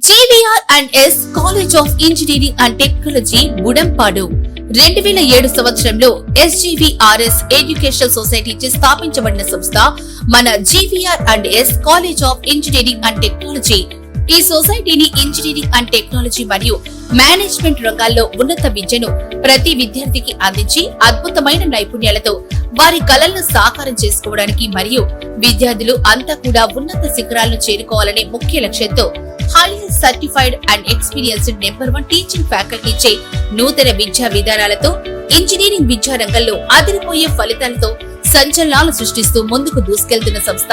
GVR and S college of engineering and technology Budampadu రెండు వేల ఏడు సంవత్సరంలో ఎస్జీవీఆర్ఎస్ ఎడ్యుకేషనల్ సొసైటీ స్థాపించబడిన సంస్థ మన GVR and S college of engineering and technology ఈ సొసైటీని ఇంజనీరింగ్ అండ్ టెక్నాలజీ మరియు మేనేజ్మెంట్ రంగాల్లో ఉన్నత విద్యను ప్రతి విద్యార్థికి అందించి అద్భుతమైన నైపుణ్యాలతో వారి కలలను సాకారం చేసుకోవడానికి మరియు విద్యార్థులు అంతా కూడా ఉన్నత శిఖరాలను చేరుకోవాలనే ముఖ్య లక్ష్యంతో highly certified and experienced number one teaching faculty చే నూతన విద్యా విధానాలతో ఇంజనీరింగ్ విద్యా రంగంలో అదిరిపోయే ఫలితాలతో సంచలనాలు సృష్టిస్తూ ముందుకు దూసుకెళ్తున్న సంస్థ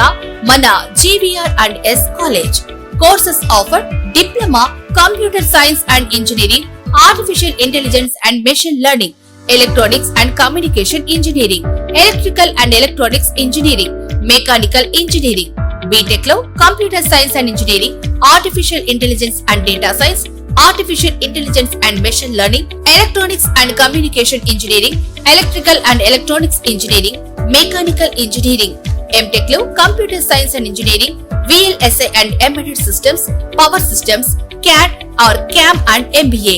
మన GVR and S college courses offer diploma computer science and engineering artificial intelligence and machine learning electronics and communication engineering electrical and electronics engineering mechanical engineering బీటెక్లో computer science and engineering artificial intelligence and data science artificial intelligence and machine learning electronics and communication engineering electrical and electronics engineering mechanical engineering ఎంటెక్లో computer science and engineering VLSI and embedded systems power systems CAD or CAM and MBA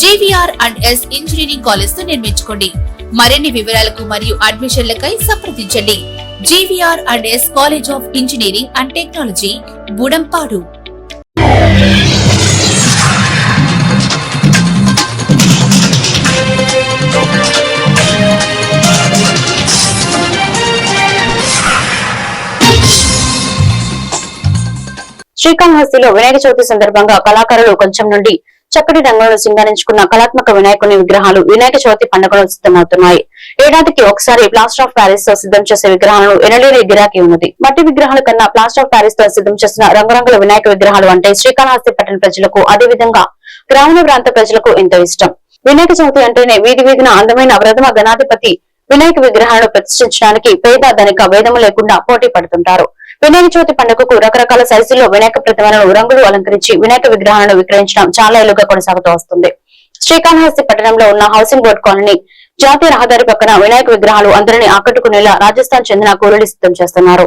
J V R and S engineering కాలేజ్తో నిర్మించుకోండి. మరిన్ని వివరాలకు మరియు అడ్మిషన్లకై సంప్రదించండి. JVR and S college of engineering and technology Budampadu. శ్రీకాళహస్తిలో Vinayaka Chavithi సందర్భంగా కళాకారులు కొంచెం నుండి చక్కటి రంగులను సింగారించుకున్న కళాత్మక వినాయకుని విగ్రహాలు వినాయక చవితి పండుగలో సిద్ధమవుతున్నాయి. ఏడాదికి ఒకసారి ప్లాస్టర్ ఆఫ్ ప్యారిస్తో సిద్ధం చేసే విగ్రహాలను ఎనలేని గిరాకీ ఉన్నది. మట్టి విగ్రహాల కన్నా ప్లాస్టర్ ఆఫ్ ప్యారిస్తో సిద్ధం చేసిన రంగురంగుల వినాయక విగ్రహాలు అంటే శ్రీకాళహస్తి పట్టణ ప్రజలకు అదేవిధంగా గ్రామీణ ప్రాంత ప్రజలకు ఎంతో ఇష్టం. వినాయక చవితి అంటేనే వీధి వీధిన అందమైన ప్రథమ గణాధిపతి వినాయక విగ్రహాలను ప్రతిష్ఠించడానికి పేద ధనిక భేదము లేకుండా పోటీ పడుతుంటారు. వినాయక చవితి పండుగకు రకరకాల సైజుల్లో వినాయక ప్రతిమలను రంగులు అలంకరించి వినాయక విగ్రహాలను విక్రయించడం చాలా ఏళ్ళుగా కొనసాగుతూ వస్తుంది. శ్రీకాళహస్తి పట్టణంలో ఉన్న హౌసింగ్ బోర్డు కాలనీ జాతీయ రహదారి పక్కన వినాయక విగ్రహాలు అందరినీ ఆకట్టుకునేలా రాజస్థాన్ చెందిన కూలీలు సిద్ధం చేస్తున్నారు.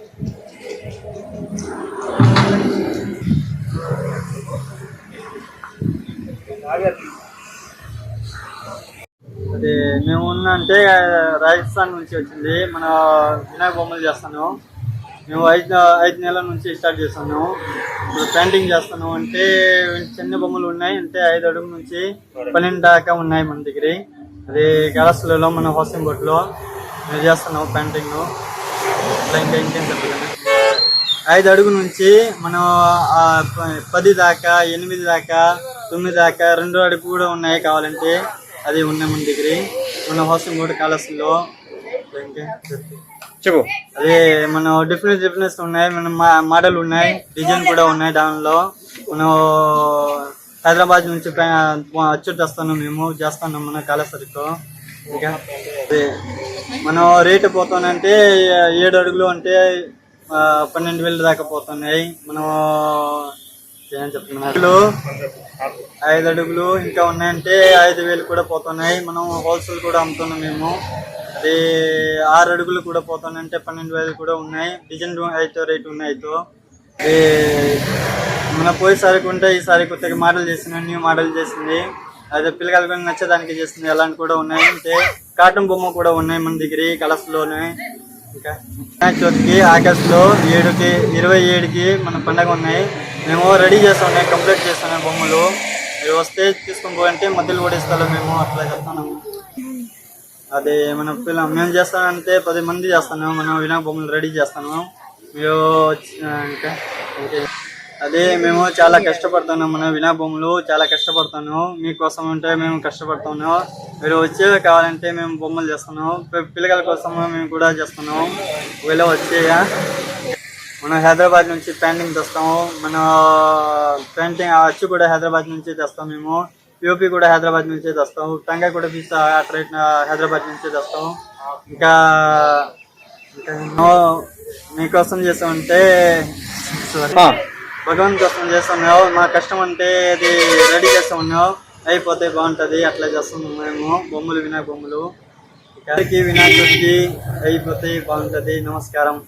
అంటే రాజస్థాన్ నుంచి వచ్చింది. మన వినాయక బొమ్మలు చేస్తాను. మేము ఐదు ఐదు నెలల నుంచి స్టార్ట్ చేస్తాను. ఇప్పుడు పెయింటింగ్ చేస్తాను. అంటే చిన్న బొమ్మలు ఉన్నాయి. అంటే ఐదు అడుగు నుంచి పన్నెండు దాకా ఉన్నాయి మన దగ్గర. అది గలస్లలో మన హౌసింగ్ బోట్లో మేము చేస్తున్నాం పెయింటింగ్. ఇట్లా ఇంకా ఇంకేం చెప్పగలను ఐదు అడుగు నుంచి మనం పది దాకా ఎనిమిది దాకా తొమ్మిది దాకా రెండు అడుగు కూడా ఉన్నాయి కావాలంటే. అది ఉన్నాయి మన దగ్గర. మన హౌసింగ్ బోర్డు కాలస్లో చెప్పు. అదే మన డిఫరెన్స్ డిఫరెన్స్ ఉన్నాయి. మన మా- మోడల్ ఉన్నాయి. డిజైన్ కూడా ఉన్నాయి దానిలో. మనం హైదరాబాద్ నుంచి పై- అచ్చు తెస్తాను మేము. చేస్తాను మన కాళేశ్వరితో ఇంకా అదే. మనం రేటు పోతానంటే ఏడు అడుగులు అంటే పన్నెండు వేలు దాకా పోతున్నాయి. మనం ఏం ఐదు అడుగులు ఇంకా ఉన్నాయంటే ఐదు వేలు కూడా పోతున్నాయి. మనం హోల్సేల్ కూడా అమ్ముతున్నాం మేము. అది ఆరు అడుగులు కూడా పోతానంటే పన్నెండు వేలు కూడా ఉన్నాయి. డిజైన్ అయితే రేట్ ఉన్నాయి అయితే అది మన పోయేసారి ఉంటే ఈసారి కొత్తగా మోడల్ చేసిన న్యూ మోడల్ చేసింది. అదే పిల్లకాయలు కూడా నచ్చేదానికి చేసింది. అలాంటి కూడా ఉన్నాయి. అంటే కాటన్ బొమ్మ కూడా ఉన్నాయి మన దగ్గర కలర్స్లోనే. ఇంకా వినాయక చవితికి ఆగస్ట్లో ఏడుకి ఇరవై ఏడుకి మన పండగ ఉన్నాయి. మేము రెడీ చేస్తాం కంప్లీట్ చేస్తాం బొమ్మలు. మీరు వస్తే తీసుకొని పోయంటే మధ్యలో ఓడిస్తాలో మేము అట్లా చెప్తాము అదే మన పిల్ల మేము చేస్తానంటే పది మంది చేస్తాను మనం వినాయక బొమ్మలు రెడీ చేస్తాను. మీరు వచ్చి- ఇంకా అదే మేము చాలా కష్టపడతాను మన వినాయక బొమ్మలు చాలా కష్టపడతాను. మీకోసం ఉంటే మేము కష్టపడతాను. మీరు వచ్చే కావాలంటే మేము బొమ్మలు చేస్తాను. పిల్లల కోసం మేము కూడా చేస్తున్నాం ఒకవేళ వచ్చేయా మనం హైదరాబాద్ నుంచి పెయింటింగ్ తెస్తాము. మన పెయింటింగ్ అచ్చు కూడా హైదరాబాద్ నుంచి తెస్తాం మేము. యూపీ కూడా హైదరాబాద్ నుంచి తెస్తాం టంగాయి కూడా పీస్ అట్రైట్ హైదరాబాద్ నుంచి తెస్తాం ఇంకా ఇంకా ఎన్నో మీకోసం సారీ. ఆ, భగవాన్ కోసం చేస్తున్నావు. మా కష్టం అంటే అది రెడీ చేస్తున్నావు అయిపోతే బాగుంటది. అట్లా చేస్తున్నాం మేము. బొమ్మలు వినాయక బొమ్మలు. ఇక్కడికి వినాయకుడికి అయిపోతే బాగుంటది. నమస్కారం.